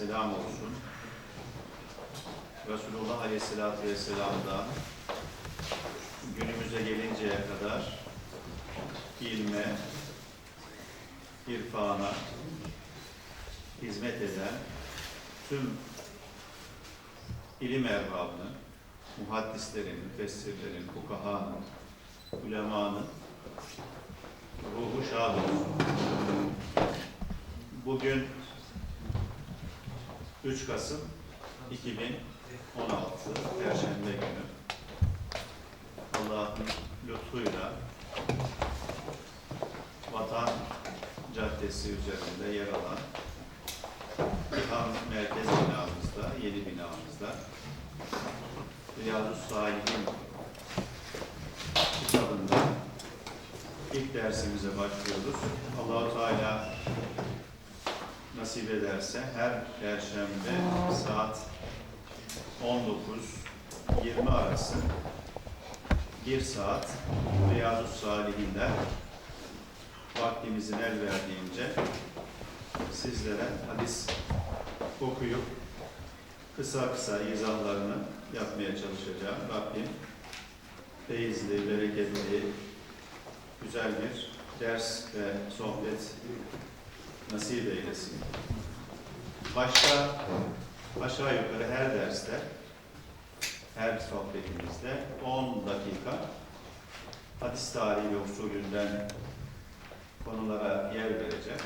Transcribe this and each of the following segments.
selam olsun. Resulullah aleyhissalatü vesselam'dan günümüze gelinceye kadar ilme, irfana hizmet eden tüm ilim erbabının, muhaddislerin, müfessirlerin, fukahanın, ulemanın ruhu şad olsun. Bugün 3 Kasım 2016 Perşembe günü Allah'ın lütfuyla Vatan Caddesi üzerinde yer alan İlham Merkez binamızda, yeni binamızda Riyazu Salih'in kitabında ilk dersimize başlıyoruz. Allahu Teala nasip ederse her perşembe saat 19-20 arası bir saat Riyazu Salih'inden vaktimizin el verdiğince sizlere hadis okuyup kısa kısa izahlarını yapmaya çalışacağım. Rabbim feyizli, bereketli, güzel bir ders ve sohbet nasip eylesin. Başta aşağı yukarı her derste, her sohbetimizde 10 dakika hadis tarihi ve usulünden konulara yer vereceğim.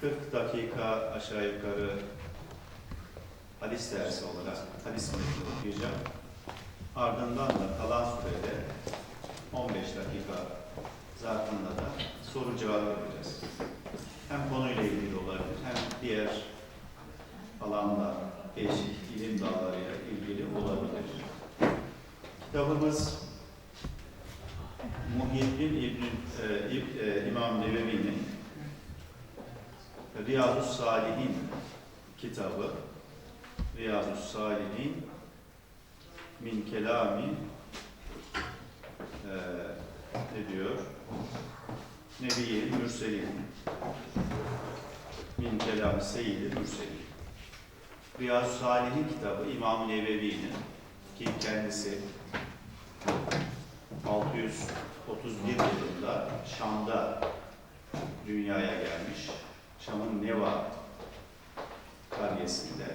40 dakika aşağı yukarı hadis dersi olarak hadis metni okuyacağım. Ardından da kalan sürede 15 dakika zarfında da soru cevap yapacağız. Hem konuyla ilgili olabilir hem diğer alanda değişik ilim dallarıyla ilgili olabilir. Kitabımız Muhyiddin İbn e, İb- e, İmam Nevevi'nin Riyazu Salihin kitabı Riyazu Salihin min kelami e, ne diyor? Nebiyyil Mürselin min kelami Seyyid-i Riyazu Salihin kitabı İmam Nevevi'nin ki kendisi 631 yılında Şam'da dünyaya gelmiş. Şam'ın Neva karyesinde,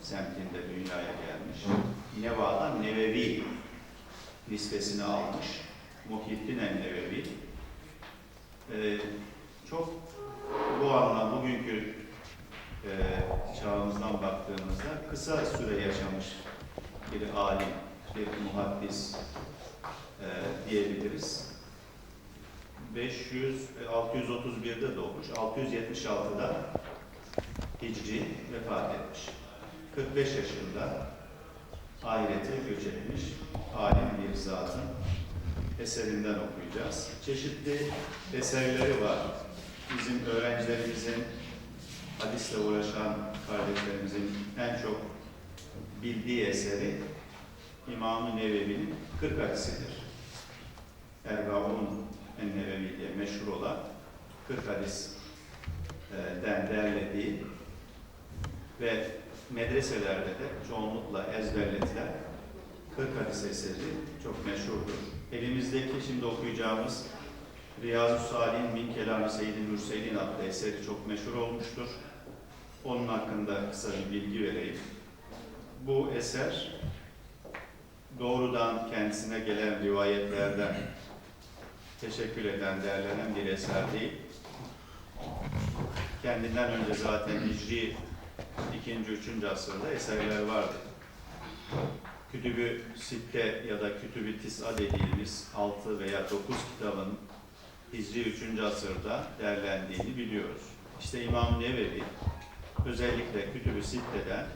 semtinde dünyaya gelmiş. Neva'dan Nevevi nispesini almış. Muhyiddin el-Nevevi. Ee, çok bu anlam bugünkü e, çağımızdan baktığımızda kısa süre yaşamış bir alim, bir muhaddis e, diyebiliriz. 500, e, 631'de doğmuş, 676'da Hicri vefat etmiş. 45 yaşında ahirete göç etmiş alim bir zatın eserinden okuyacağız. Çeşitli eserleri var. Bizim öğrencilerimizin, hadisle uğraşan kardeşlerimizin en çok bildiği eseri İmam-ı Nevevi'nin 40 hadisidir. Erbaun en-Nevevi diye meşhur olan 40 hadisten derlediği ve medreselerde de çoğunlukla ezberletilen 40 hadis eseri çok meşhurdur. Elimizdeki şimdi okuyacağımız Riyazu Salih'in Min Kelami Seyyid-i adlı eseri çok meşhur olmuştur. Onun hakkında kısa bir bilgi vereyim. Bu eser doğrudan kendisine gelen rivayetlerden teşekkür eden, derlenen bir eser değil. Kendinden önce zaten Hicri 2. 3. asırda eserler vardı. Kütübü Sitte ya da Kütübü Tis'a dediğimiz 6 veya 9 kitabın Hicri 3. asırda derlendiğini biliyoruz. İşte İmam Nevevi özellikle Kütübü Sitte'den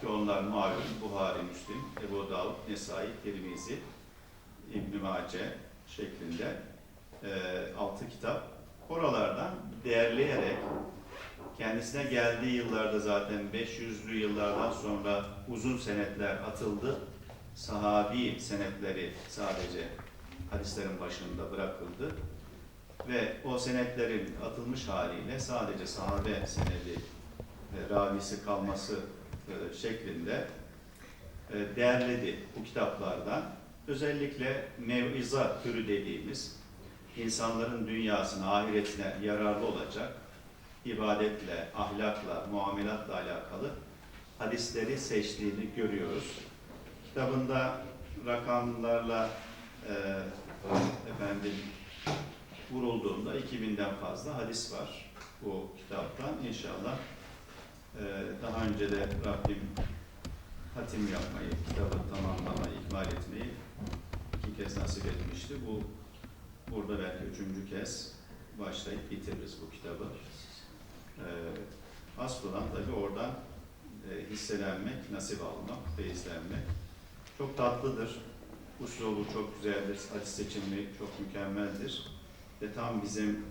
ki onlar malum Buhari, Müslim, Ebu Davud, Nesai, Tirmizi, İbn-i Mace şeklinde e, altı kitap. Oralardan değerleyerek Kendisine geldiği yıllarda zaten 500'lü yıllardan sonra uzun senetler atıldı. Sahabi senetleri sadece hadislerin başında bırakıldı. Ve o senetlerin atılmış haliyle sadece sahabe senedi e, ravisi kalması e, şeklinde e, derledi bu kitaplardan. Özellikle mev'iza türü dediğimiz insanların dünyasına, ahiretine yararlı olacak ibadetle, ahlakla, muamelatla alakalı hadisleri seçtiğini görüyoruz. Kitabında rakamlarla e, efendim vurulduğunda 2000'den fazla hadis var bu kitaptan. İnşallah e, daha önce de Rabbim hatim yapmayı, kitabı tamamlamayı, ikmal etmeyi iki kez nasip etmişti. Bu burada belki üçüncü kez başlayıp bitiririz bu kitabı. Ee, asıl olan tabii oradan e, hisselenmek, nasip almak, feyizlenmek. Çok tatlıdır. Uslubu çok güzeldir. Hadis seçimi çok mükemmeldir. Ve tam bizim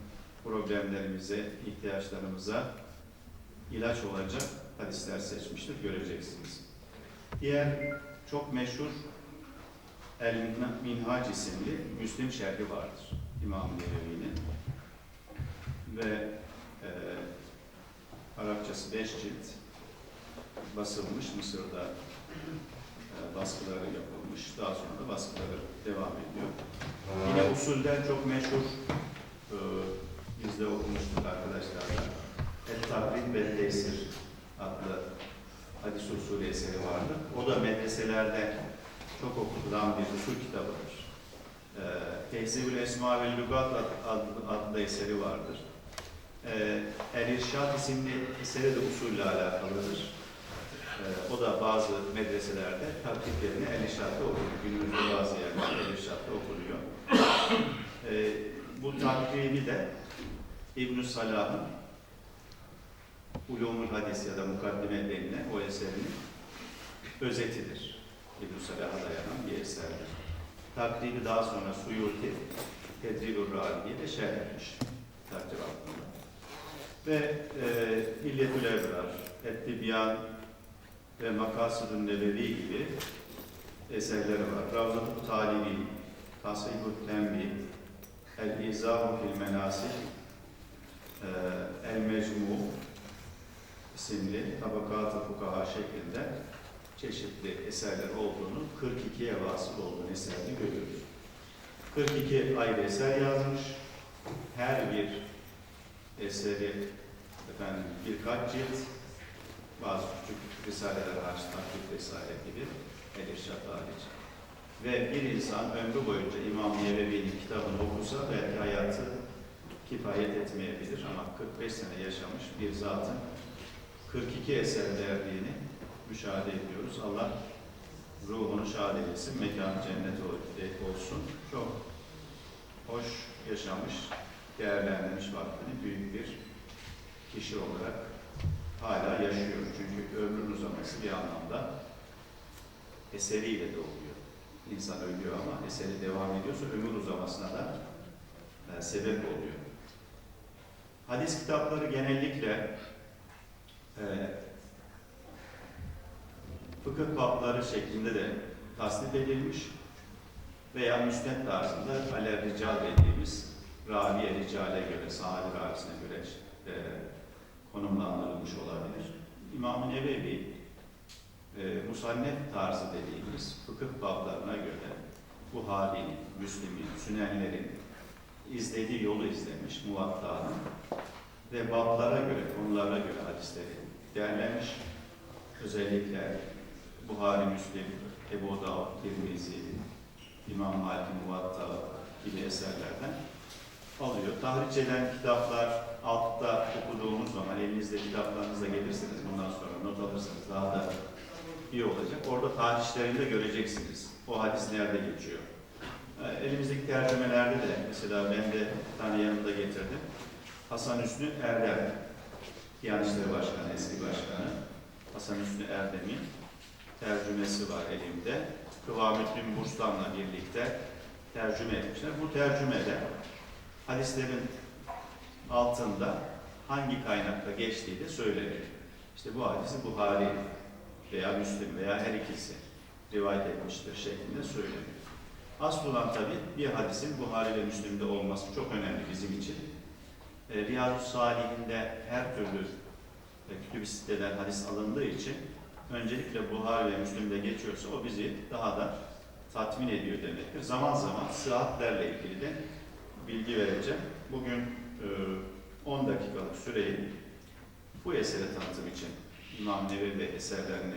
problemlerimize, ihtiyaçlarımıza ilaç olacak hadisler seçmiştir. Göreceksiniz. Diğer çok meşhur El Minhac isimli Müslim şerhi vardır İmam Nevevi'nin. Ve e, Arapçası beş cilt basılmış Mısır'da e, baskıları yapılmış. Daha sonra da baskıları devam ediyor. Yine usulden çok meşhur e, biz de okumuştuk arkadaşlarla. El Takrid ve Tesir adlı hadis usulü eseri vardı. O da medreselerde çok okutulan bir usul kitabıdır. E, Tehzibül Esma ve Lugat adlı, adlı eseri vardır. Ee, El İrşad isimli eseri de usulle alakalıdır. Ee, o da bazı medreselerde taktiklerini El İrşad'da okunuyor. Günümüzde bazı yerlerde El İrşad'da okunuyor. Ee, bu takribi de İbn-i Salah'ın Ulumul Hadis ya da Mukaddime denilen o eserinin özetidir. İbn-i Salah'a dayanan bir eserdir. Takribi daha sonra Suyuti Tedribur Rabi'ye de şerh etmiş. Takdir altında ve e, İlletül Ebrar, Ettibyan ve Makasıd-ı Nebevi gibi eserleri var. Ravzat-ı Talibi, Tasih-ü Tembi, El-İzah-ı fil Menasik, e, El-Mecmu isimli Tabakat-ı Fukaha şeklinde çeşitli eserler olduğunu, 42'ye vasıl olduğunu eserde görüyoruz. 42 ayrı eser yazmış. Her bir eseri efendim birkaç cilt bazı küçük risaleler hariç takip vesaire gibi el irşat hariç ve bir insan ömrü boyunca İmam Nevevi'nin kitabını okusa belki hayatı kifayet etmeyebilir ama 45 sene yaşamış bir zatın 42 eser verdiğini müşahede ediyoruz. Allah ruhunu şad eylesin, mekanı cennet olsun. Çok hoş yaşamış, değerlendirmiş vaktini büyük bir kişi olarak hala yaşıyor. Çünkü ömrün uzaması bir anlamda eseriyle de oluyor. İnsan ölüyor ama eseri devam ediyorsa ömür uzamasına da e, sebep oluyor. Hadis kitapları genellikle e, fıkıh babları şeklinde de tasnif edilmiş veya müsnet tarzında rical dediğimiz raviye ricale göre, sahabe ravisine göre e, konumlandırılmış olabilir. İmam-ı Nebevi e, musannef tarzı dediğimiz fıkıh bablarına göre Buhari'nin, Müslim'in, Sünenlerin izlediği yolu izlemiş muvatta'nın ve bablara göre, konulara göre hadisleri derlemiş. Özellikle Buhari, Müslim, Ebu Davud, Tirmizi, İmam Hakim, Muvatta gibi eserlerden alıyor. Tahriş eden kitaplar altta okuduğumuz zaman elinizde kitaplarınızla gelirsiniz bundan sonra not alırsınız daha da iyi olacak. Orada tahrişlerini göreceksiniz. O hadis nerede geçiyor. Ee, Elimizdeki tercümelerde de mesela ben de bir tane yanımda getirdim. Hasan Üstü Erdem, Diyanet İşleri Başkanı, eski başkanı. Hasan Üstü Erdem'in tercümesi var elimde. Kıvamettin Burslan'la birlikte tercüme etmişler. Bu tercümede hadislerin altında hangi kaynakta geçtiği de söyleniyor. İşte bu hadisi Buhari veya Müslim veya her ikisi rivayet etmiştir şeklinde söyleniyor. Asıl olan tabi bir hadisin Buhari ve Müslim'de olması çok önemli bizim için. E, Riyadu Salih'inde her türlü e, kütüb-i siteden hadis alındığı için öncelikle Buhari ve Müslim'de geçiyorsa o bizi daha da tatmin ediyor demektir. Zaman zaman sıhhatlerle ilgili de bilgi vereceğim. Bugün e, 10 dakikalık süreyi bu esere tanıtım için İmam Nevevi ve eserlerini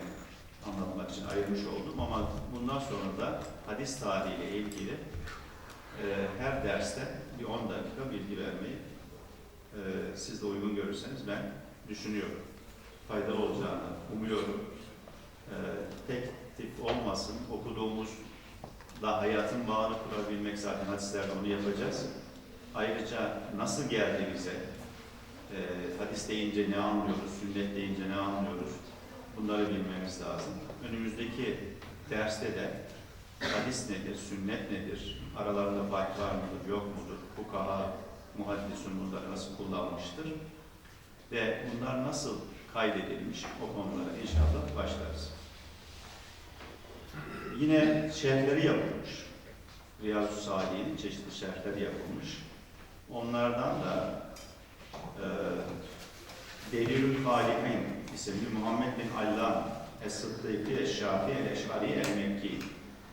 anlatmak için ayırmış oldum ama bundan sonra da hadis tarihiyle ilgili e, her derste bir 10 dakika bilgi vermeyi e, siz de uygun görürseniz ben düşünüyorum. Faydalı olacağını umuyorum. E, tek tip olmasın, okuduğumuzla hayatın bağını kurabilmek zaten hadislerde onu yapacağız. Ayrıca nasıl geldi bize, e, hadis deyince ne anlıyoruz, sünnet deyince ne anlıyoruz, bunları bilmemiz lazım. Önümüzdeki derste de hadis nedir, sünnet nedir, aralarında fark var mıdır, yok mudur, fukaha, muhaddisun bunları nasıl kullanmıştır ve bunlar nasıl kaydedilmiş o konulara inşallah başlarız. Yine şerhleri yapılmış. Riyazu Salih'in çeşitli şerhleri yapılmış. Onlardan da e, Delilül Halihin isimli Muhammed bin Allam Es-Sıddıkı Eş-Şafii El-Eş'ari El-Mekki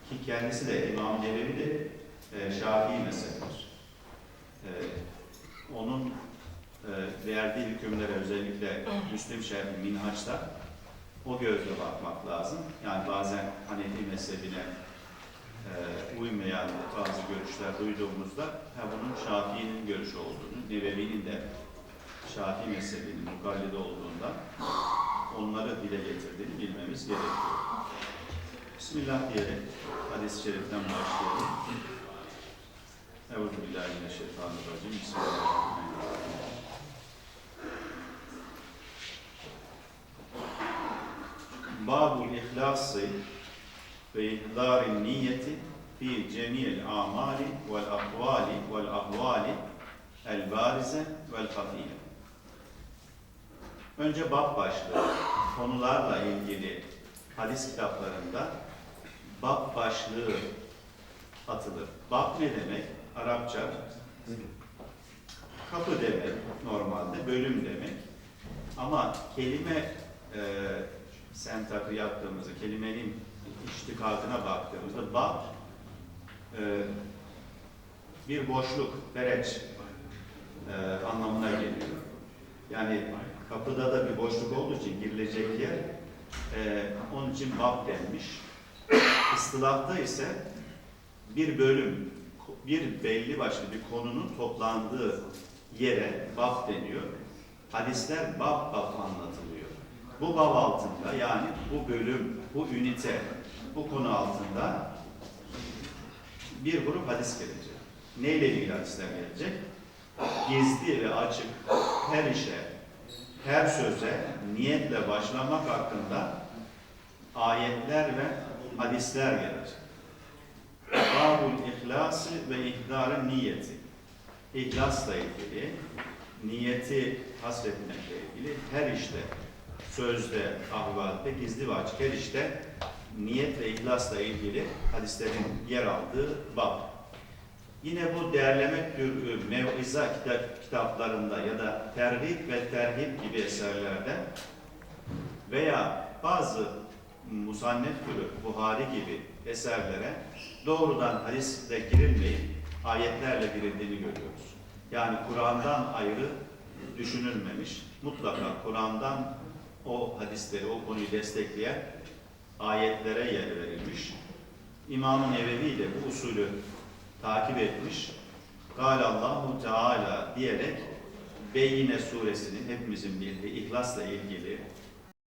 ki kendisi de İmam de e, Şafii mezhebidir. E, onun e, verdiği hükümlere özellikle Müslim Şerhi Minhaç'ta o gözle bakmak lazım. Yani bazen Hanefi mezhebine e, uymayan bazı görüşler duyduğumuzda ha, bunun Şafii'nin görüşü olduğunu, Nevevi'nin de Şafii mezhebinin mukallidi olduğundan onları dile getirdiğini bilmemiz gerekiyor. Bismillah diyerek hadis-i şeriften başlayalım. Euzubillahimineşşeytanirracim. Bismillahirrahmanirrahim. Babul ihlası ve ihlarin niyeti fi cemiyel amali vel akvali vel ahvali el barize vel hafiye. Önce bab başlığı, konularla ilgili hadis kitaplarında bab başlığı atılır. Bab ne demek? Arapça kapı demek normalde, bölüm demek. Ama kelime e, sentakı yaptığımızda, kelimenin iştikakına baktığımızda bab e, bir boşluk, bereç e, anlamına geliyor. Yani kapıda da bir boşluk olduğu için girilecek yer e, onun için bab denmiş. Istılahta ise bir bölüm, bir belli başlı bir konunun toplandığı yere bab deniyor. Hadisler bab bab anlatılıyor. Bu bab altında yani bu bölüm, bu ünite, bu konu altında bir grup hadis gelecek. Neyle ilgili hadisler gelecek? Gizli ve açık her işe, her söze niyetle başlamak hakkında ayetler ve hadisler gelecek. Babul ihlası ve ihdarın niyeti. İhlasla ilgili, niyeti hasretmekle ilgili her işte, sözde, ahvalde, gizli ve açık her işte niyet ve ihlasla ilgili hadislerin yer aldığı bab. Yine bu değerleme türü mev'iza kitap, kitaplarında ya da terhib ve terhib gibi eserlerde veya bazı musannet türü Buhari gibi eserlere doğrudan hadisle girilmeyip ayetlerle girildiğini görüyoruz. Yani Kur'an'dan ayrı düşünülmemiş, mutlaka Kur'an'dan o hadisleri, o konuyu destekleyen ayetlere yer verilmiş. İmam-ı Nevevi de bu usulü takip etmiş. Allahu Teala diyerek Beyyine suresinin hepimizin bildiği ihlasla ilgili